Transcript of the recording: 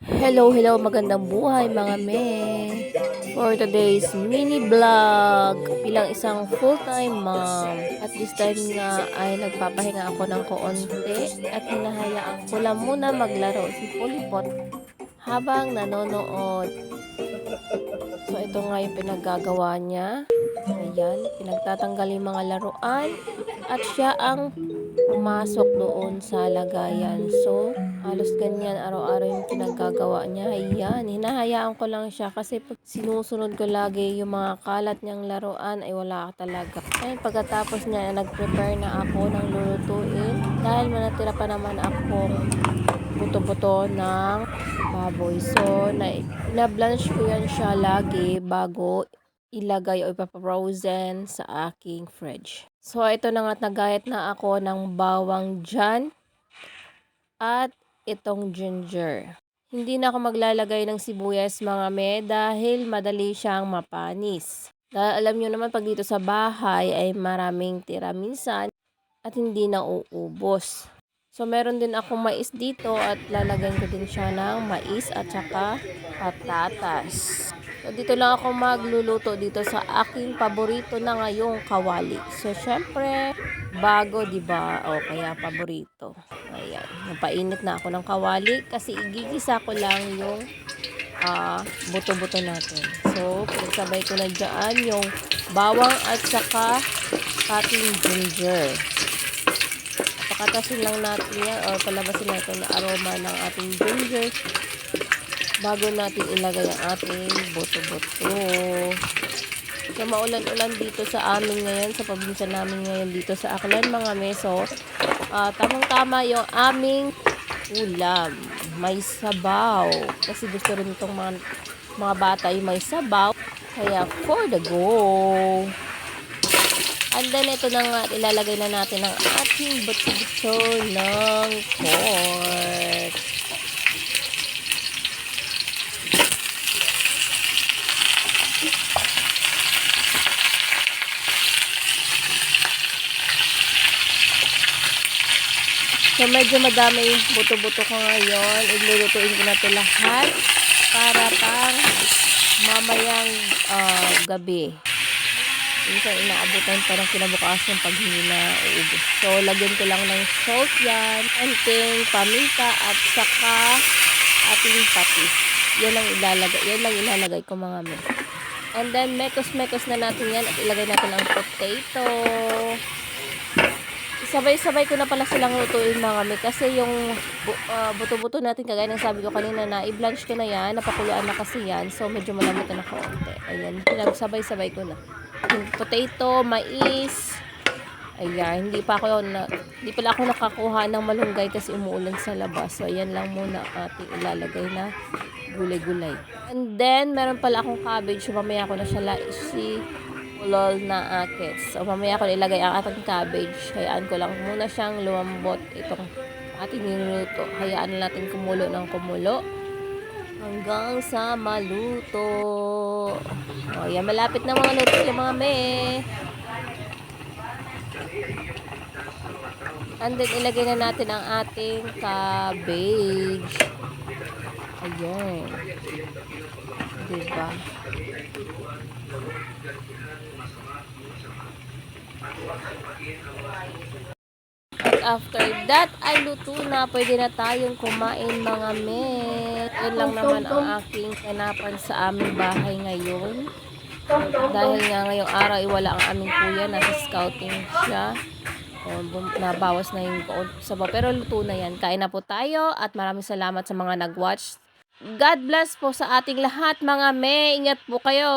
Hello, hello, magandang buhay mga me. For today's mini vlog, bilang isang full-time mom, at this time nga ay nagpapahinga ako ng koonti at hinahayaan ko lang muna maglaro si Polipot habang nanonood. So ito nga yung pinaggagawa niya. Ayan, pinagtatanggal yung mga laruan at siya ang pumasok doon sa lagayan. So, halos ganyan araw-araw yung pinaggagawa niya. Ayan, hinahayaan ko lang siya kasi pag sinusunod ko lagi yung mga kalat niyang laruan ay wala ka talaga. Ayun, pagkatapos niya, nag-prepare na ako ng lulutuin dahil manatira pa naman akong buto-buto ng baboy. So, na, na-blanch ko yan siya lagi bago ilagay o ipapa-frozen sa aking fridge. So, ito na nga, nagayat na ako ng bawang dyan at itong ginger. Hindi na ako maglalagay ng sibuyas mga me dahil madali siyang mapanis. Dahil alam nyo naman pag dito sa bahay ay maraming tira minsan at hindi na uubos. So, meron din akong mais dito at lalagyan ko din siya ng mais at saka patatas. So, dito lang ako magluluto dito sa aking paborito na ngayong kawali. So, syempre, bago, di ba? O, kaya paborito. Ayan. Napainit na ako ng kawali kasi igigisa ko lang yung ah, buto-buto natin. So, pinagsabay ko na dyan yung bawang at saka ating ginger. Pakatasin lang natin yan or palabasin natin ang aroma ng ating ginger bago natin ilagay ang ating buto-buto. So, maulan-ulan dito sa amin ngayon, sa probinsya namin ngayon dito sa Aklan, mga meso. Ah, tamang-tama yung aming ulam. May sabaw. Kasi gusto rin itong mga, mga bata yung may sabaw. Kaya, for the go! And then, ito na nga, ilalagay na natin ang ating buto-buto ng pork. So, medyo madami yung buto-buto ko ngayon. Ilulutuin ko na ito lahat para pang mamayang ah, gabi. Minsan inaabutan pa ng kinabukasan pag hindi na uubos. So, lagyan ko lang ng salt yan, anting, paminta, at saka ating patis. Yan lang ilalagay, yan lang ilalagay ko mga men. And then, mekos-mekos na natin yan at ilagay natin ang potato. Sabay-sabay ko na pala silang lutuin mga mi kasi yung ah, buto-buto natin kagaya ng sabi ko kanina na i-blanch ko na yan, napakuluan na kasi yan. So medyo malambot na konti. Ayan, pinagsabay-sabay ko na. Yung potato, mais, Ayan, hindi pa ako na, hindi pala ako nakakuha ng malunggay kasi umuulan sa labas. So, ayan lang muna ating ilalagay na gulay-gulay. And then, meron pala akong cabbage. Mamaya ko na siya si ulol na akits. So, mamaya ko ilagay ang ating cabbage. Hayaan ko lang muna siyang lumambot itong ating niluto. Hayaan na natin kumulo ng kumulo hanggang sa maluto. O, yan, malapit na mga luto yung mga me. And then, ilagay na natin ang ating cabbage. Ayan. Diba? At after that, ay luto na. Pwede na tayong kumain mga men. Yan lang naman ang aking kanapan sa aming bahay ngayon. Dahil nga ngayong araw, ay wala ang aming kuya. Nasa scouting siya. O, nabawas na yung kaon sa ba. Pero luto na yan. Kain na po tayo at maraming salamat sa mga nag-watch. God bless po sa ating lahat mga me. Ingat po kayo.